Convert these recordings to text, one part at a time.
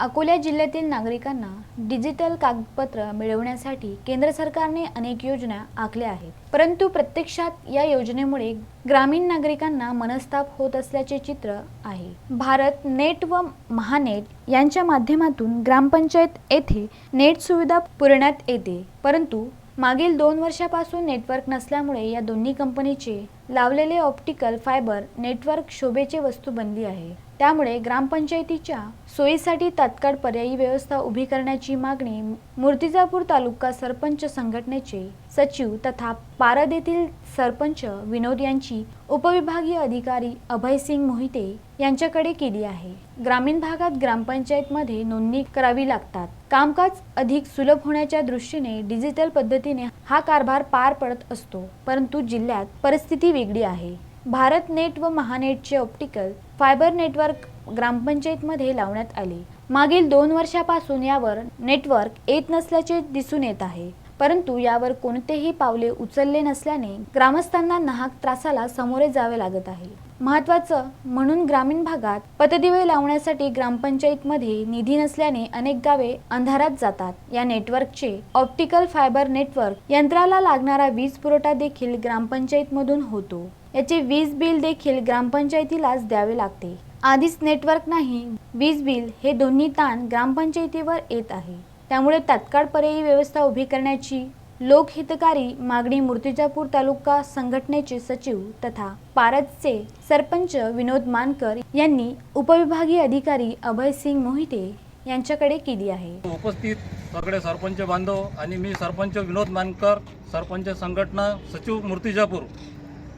अकोला जिल्ह्यातील नागरिकांना डिजिटल कागदपत्र मिळवण्यासाठी केंद्र सरकारने अनेक योजना आखल्या आहेत. परंतु प्रत्यक्षात या योजनेमुळे ग्रामीण नागरिकांना मनस्ताप होत असल्याचे चित्र आहे. भारत नेट व महानेट यांच्या माध्यमातून ग्रामपंचायत येथे नेट सुविधा पुरवण्यात येते. परंतु मागील दोन वर्षापासून नेटवर्क नसल्यामुळे या दोन्ही कंपनीचे लावलेले ऑप्टिकल फायबर नेटवर्क शोभेचे वस्तू बनली आहे. त्यामुळे ग्रामपंचायतीच्या सोयीसाठी तात्काळ पर्यायी व्यवस्था उभी करण्याची मागणी मूर्तिजापूर तालुका सरपंच संघटनेचे सचिव तथा पारद येथील सरपंच विनोद यांची उपविभागीय अधिकारी अभयसिंग मोहिते यांच्याकडे केली आहे. ग्रामीण भागात ग्रामपंचायतमध्ये नोंदणी करावी लागतात. कामकाज अधिक सुलभ होण्याच्या दृष्टीने डिजिटल पद्धतीने हा कारभार पार पडत असतो परंतु जिल्ह्यात परिस्थिती वेगळी आहे. भारत नेट व महानेटचे ऑप्टिकल फायबर नेटवर्क ग्रामपंचायतमध्ये लावण्यात आले. मागील दोन वर्षापासून यावर नेटवर्क येत नसल्याचे दिसून येत आहे. परंतु यावर कोणतेही पावले उचलले नसल्याने ग्रामस्थांना नाहक त्रासाला सामोरे जावे लागत आहे. महत्वाचं म्हणून ग्रामीण भागात पतदिवे लावण्यासाठी ग्रामपंचायतमध्ये निधी नसल्याने अनेक गावे अंधारात जातात. या नेटवर्कचे ऑप्टिकल फायबर नेटवर्क यंत्राला लागणारा वीज पुरवठा देखील ग्रामपंचायतमधून होतो. याचे वीज बिल देखील ग्रामपंचायतीलाच द्यावे लागते. आधीच नेटवर्क नाही वीज बिल हे दोन्ही ताण ग्रामपंचायतीवर येत आहे. त्यामुळे तात्काळ पर्यायी व्यवस्था उभी करण्याची लोकहितकारी मागणी मूर्तिजापूर तालुका संघटनेचे सचिव तथा पारदचे सरपंच विनोद मानकर यांनी उपविभागीय अधिकारी अभय सिंग मोहिते यांच्याकडे केली आहे. उपस्थित सगळे सरपंच बांधव आणि मी सरपंच विनोद मानकर सरपंच संघटना सचिव मूर्तिजापूर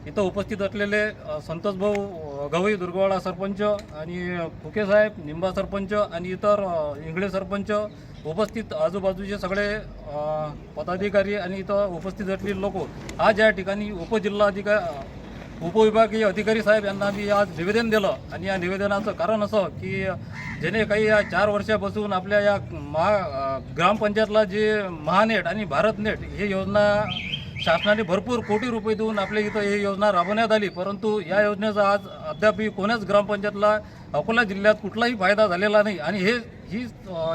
इथं उपस्थित असलेले संतोषभाऊ संतोष भाऊ गवई दुर्गवाडा सरपंच आणि फुके साहेब निंबा सरपंच आणि इतर इंगळे सरपंच उपस्थित आजूबाजूचे सगळे पदाधिकारी आणि इथं उपस्थित असलेले लोक आज या ठिकाणी उपजिल्हाधिकारी उपविभागीय अधिकारी साहेब यांना मी आज निवेदन दिलं आणि या निवेदनाचं कारण असं की जेणे काही या चार वर्षापासून आपल्या या महा ग्रामपंचायतला जे महानेट आणि भारतनेट हे योजना शासनाने भरपूर कोटी रुपये देऊन आपल्या इथं ही योजना राबवण्यात आली. परंतु या योजनेचा आज अद्यापही कोण्याच ग्रामपंचायतला अकोला जिल्ह्यात कुठलाही फायदा झालेला नाही. आणि हे ही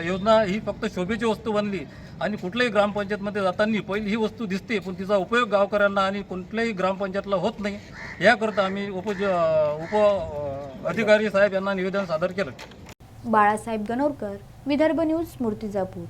योजना ही फक्त शोभेची वस्तू बनली आणि कुठल्याही ग्रामपंचायतमध्ये जाताना पहिली ही वस्तू दिसते पण तिचा उपयोग गावकऱ्यांना आणि कुठल्याही ग्रामपंचायतला होत नाही. याकरता आम्ही उप उप अधिकारी साहेब यांना निवेदन सादर केलं. बाळासाहेब गणोरकर विदर्भ न्यूज मूर्तिजापूर.